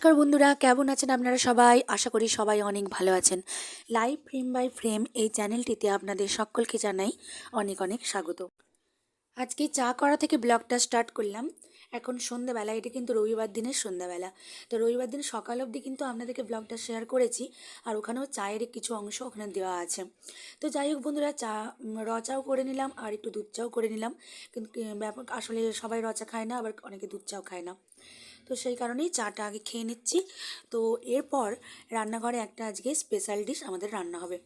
নমস্কার বন্ধুরা, কেমন আছেন আপনারা সবাই? আশা করি সবাই অনেক ভালো আছেন। লাইভ ফ্রেম বাই ফ্রেম এই চ্যানেলটিতে আপনাদের সকলকে জানাই অনেক অনেক স্বাগত। আজকে চা করা থেকে ব্লগটা স্টার্ট করলাম। এখন সন্ধ্যাবেলা, এটা কিন্তু রবিবার দিনের সন্ধ্যাবেলা। তো রবিবার দিন সকাল অবধি কিন্তু আপনাদেরকে ব্লগটা শেয়ার করেছি, আর ওখানেও চায়ের কিছু অংশ ওখানে দেওয়া আছে। তো যাই হোক বন্ধুরা, চা র চাও করে নিলাম, আর একটু দুধ চাও করে নিলাম। কিন্তু আসলে সবাই র চা খায় না, আবার অনেকে দুধ চাও খায় না। তো সেই কারণেই চাটা আগে খেয়ে নিচ্ছি। তো এরপর রান্নাঘরে একটা আজকে স্পেশাল ডিশ আমাদের রান্না হবে।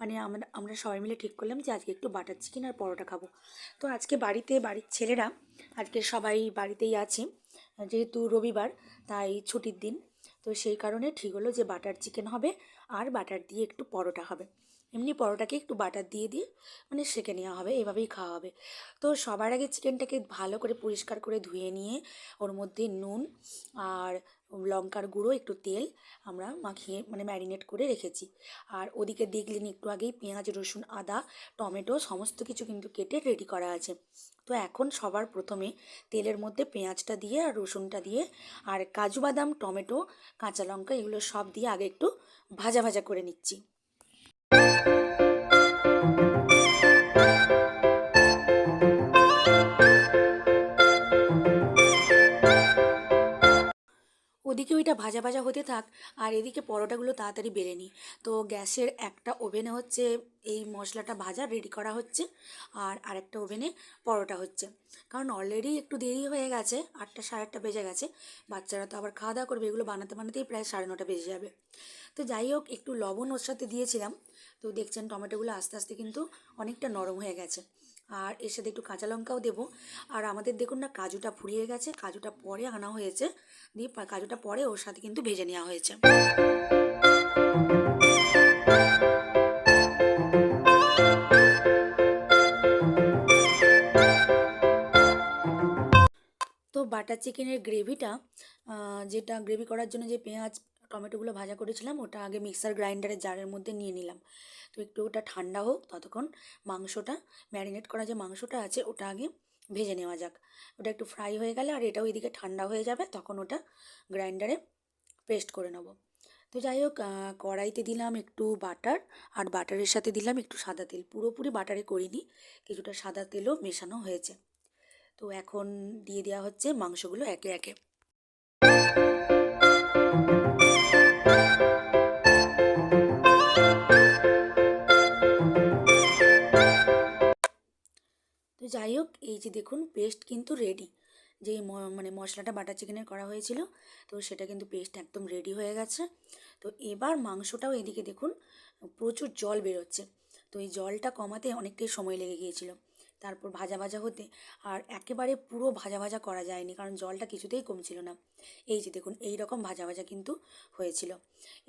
মানে আমরা আমরা সবাই মিলে ঠিক করলাম যে আজকে একটু বাটার চিকেন আর পরোটা খাব। তো আজকে বাড়িতে, বাড়ির ছেলেরা আজকে সবাই বাড়িতেই আছে, যেহেতু রবিবার, তাই ছুটির দিন। তো সেই কারণে ঠিক হলো যে বাটার চিকেন হবে আর বাটার দিয়ে একটু পরোটা হবে। এমনি পরোটাকে একটু বাটার দিয়ে দিয়ে মানে সেঁকে নেওয়া হবে, এভাবেই খাওয়া হবে। তো সবার আগে চিকেনটাকে ভালো করে পরিষ্কার করে ধুয়ে নিয়ে ওর মধ্যে নুন আর লঙ্কার গুঁড়ো, একটু তেল আমরা মাখিয়ে মানে ম্যারিনেট করে রেখেছি। আর ওদিকে দেখলেন একটু আগেই পেঁয়াজ, রসুন, আদা, টমেটো সমস্ত কিছু কিন্তু কেটে রেডি করা আছে। তো এখন সবার প্রথমে তেলের মধ্যে পেঁয়াজটা দিয়ে আর রসুনটা দিয়ে আর কাজু বাদাম, টমেটো, কাঁচা লঙ্কা এগুলো সব দিয়ে আগে একটু ভাজা ভাজা করে নিচ্ছি। you. ওদিকে ওইটা ভাজা ভাজা হতে থাক, আর এদিকে পরোটাগুলো তাড়াতাড়ি বেলে নিই। তো গ্যাসের একটা ওভেনে হচ্ছে এই মশলাটা ভাজা রেডি করা হচ্ছে, আর আরেকটা ওভেনে পরোটা হচ্ছে। কারণ অলরেডি একটু দেরি হয়ে গেছে, আটটা সাড়ে আটটা বেজে গেছে, বাচ্চারা তো আবার খাওয়া দাওয়া করবে, এগুলো বানাতে বানাতেই প্রায় সাড়ে নটা বেজে যাবে। তো যাই হোক, একটু লবণ ওর সাথে দিয়েছিলাম, তো দেখছেন টমেটোগুলো আস্তে আস্তে কিন্তু অনেকটা নরম হয়ে গেছে। আর এর সাথে একটু কাঁচা লঙ্কাও দেবো। আর আমাদের দেখুন না, কাজুটা ফুরিয়ে গেছে, কাজুটা পরে আনা হয়েছে। দিয়ে কাজুটা পরে ওর সাথে কিন্তু ভেজে নেওয়া হয়েছে। তো বাটার চিকেনের গ্রেভিটা যেটা গ্রেভি করার জন্য যে পেঁয়াজ টমেটোগুলো ভাজা করেছিলাম, ওটা আগে মিক্সার গ্রাইন্ডারের জারের মধ্যে নিয়ে নিলাম। তো একটু ওটা ঠান্ডা হোক, ততক্ষণ মাংসটা, ম্যারিনেট করা যে মাংসটা আছে, ওটা আগে ভেজে নেওয়া যাক। ওটা একটু ফ্রাই হয়ে গেলে, আর এটাও এদিকে ঠান্ডা হয়ে যাবে, তখন ওটা গ্রাইন্ডারে পেস্ট করে নেব। তো যাই হোক কড়াইতে দিলাম একটু বাটার, আর বাটারের সাথে দিলাম একটু সাদা তেল। পুরোপুরি বাটারে করিনি, কিছুটা সাদা তেলও মেশানো হয়েছে। তো এখন দিয়ে দেওয়া হচ্ছে মাংসগুলো একে একে। তো যাই হোক, এই যে দেখুন পেস্ট কিন্তু রেডি যে মানে মশলাটা বাটার চিকেনের করা হয়েছিল, তো সেটা কিন্তু পেস্ট একদম রেডি হয়ে গেছে। তো এবার মাংসটাও এদিকে দেখুন, প্রচুর জল বেরোচ্ছে। তো এই জলটা কমাতে অনেকটাই সময় লেগে গিয়েছিল। তারপর ভাজা ভাজা হতে আর একেবারে পুরো ভাজা ভাজা করা যায়নি, কারণ জলটা কিছুতেই কমছিল না। এই যে দেখুন, এই রকম ভাজা ভাজা কিন্তু হয়েছিল।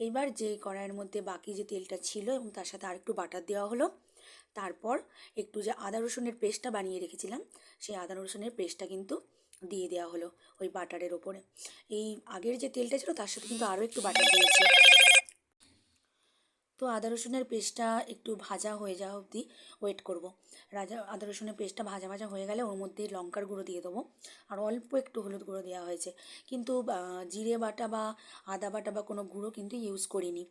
এইবার যে কড়াইয়ের মধ্যে বাকি যে তেলটা ছিল এবং তার সাথে আরেকটু বাটার দেওয়া হলো তারপর একটু যে আদা রসুনের পেস্টটা বানিয়ে রেখেছিলাম, সেই আদা রসুনের পেস্টটা কিন্তু দিয়ে দেওয়া হলো ওই বাটারের ওপরে। এই আগের যে তেলটা ছিল তার সাথে কিন্তু আরও একটু বাটার দিয়েছি। তো আদা রসুনের পেস্টটা একটু ভাজা হয়ে যাওয়া অবধি ওয়েট করব। রাজা, আদা রসুনের পেস্টটা ভাজা ভাজা হয়ে গেলে ওর মধ্যে লঙ্কার গুঁড়ো দিয়ে দেবো। আর অল্প একটু হলুদ গুঁড়ো দেওয়া হয়েছে। কিন্তু জিরে বাটা বা আদা বাটা বা কোনো গুঁড়ো কিন্তু ইউজ করিনি।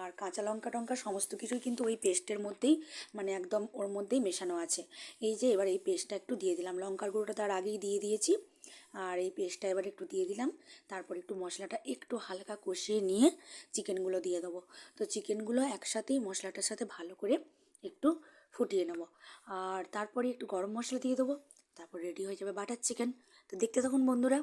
আর কাঁচা লঙ্কা টঙ্কা সমস্ত কিছুই কিন্তু ওই পেস্টের মধ্যেই মানে একদম ওর মধ্যেই মেশানো আছে। এই যে এবার এই পেস্টটা একটু দিয়ে দিলাম। লঙ্কার গুঁড়োটা তার আগেই দিয়ে দিয়েছি। আর এই পেস্টটা এবার একটু দিয়ে দিলাম। তারপর একটু মশলাটা একটু হালকা কষিয়ে নিয়ে চিকেনগুলো দিয়ে দেবো। তো চিকেনগুলো একসাথেই মশলাটার সাথে ভালো করে একটু ফুটিয়ে নেব। আর তারপরে একটু গরম মশলা দিয়ে দেবো। তারপর রেডি হয়ে যাবে বাটার চিকেন। তো দেখতে থাকুন বন্ধুরা।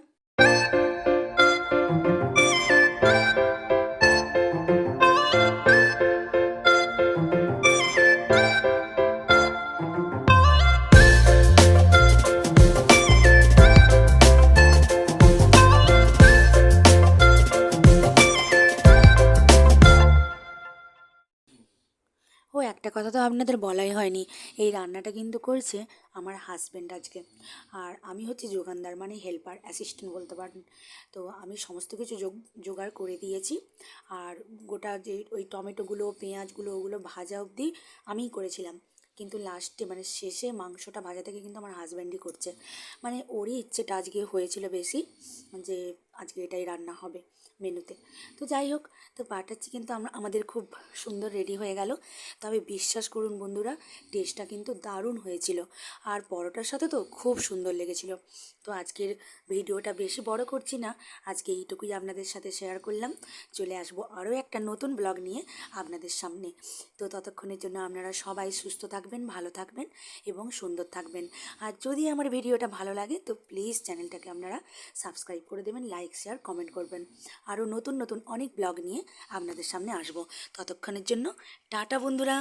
একটা কথা তো আপনাদের বলাই হয়নি। এই রান্নাটা কিন্তু করছে আমার হাজব্যান্ড আজকে। আর আমি হচ্ছে যোগানদার মানে হেল্পার অ্যাসিস্ট্যান্ট বলতে পারেন। তো আমি সমস্ত কিছু যোগ, জোগাড় করে দিয়েছি। আর গোটা যে ওই টমেটোগুলো, পেঁয়াজগুলো, ওগুলো ভাজা অবধি আমিই করেছিলাম। কিন্তু লাস্টে মানে শেষে মাংসটা ভাজা থেকে কিন্তু আমার হাজব্যান্ডই করছে। মানে ওরই ইচ্ছেটা আজকে হয়েছিল বেশি, যে আজকে এটাই রান্না হবে মেনুতে। তো যাই হোক, তো বাটার চিকেন তো আমরা, আমাদের খুব সুন্দর রেডি হয়ে গেল। তবে বিশ্বাস করুন বন্ধুরা টেস্টটা কিন্তু দারুণ হয়েছিল। আর পরোটার সাথে তো খুব সুন্দর লেগেছিল। তো আজকের ভিডিওটা বেশি বড় করছি না, আজকে এইটুকুই আপনাদের সাথে শেয়ার করলাম। চলে আসব আরও একটা নতুন ব্লগ নিয়ে আপনাদের সামনে। তো ততক্ষণের জন্য আপনারা সবাই সুস্থ থাকবেন, ভালো থাকবেন এবং সুন্দর থাকবেন। আর যদি আমার ভিডিওটা ভালো লাগে, তো প্লিজ চ্যানেলটাকে আপনারা সাবস্ক্রাইব করে দেবেন লাইক শেয়ার কমেন্ট করবেন। আরও নতুন নতুন অনেক ব্লগ নিয়ে আপনাদের সামনে আসব। ততক্ষণের জন্য টাটা বন্ধুরা।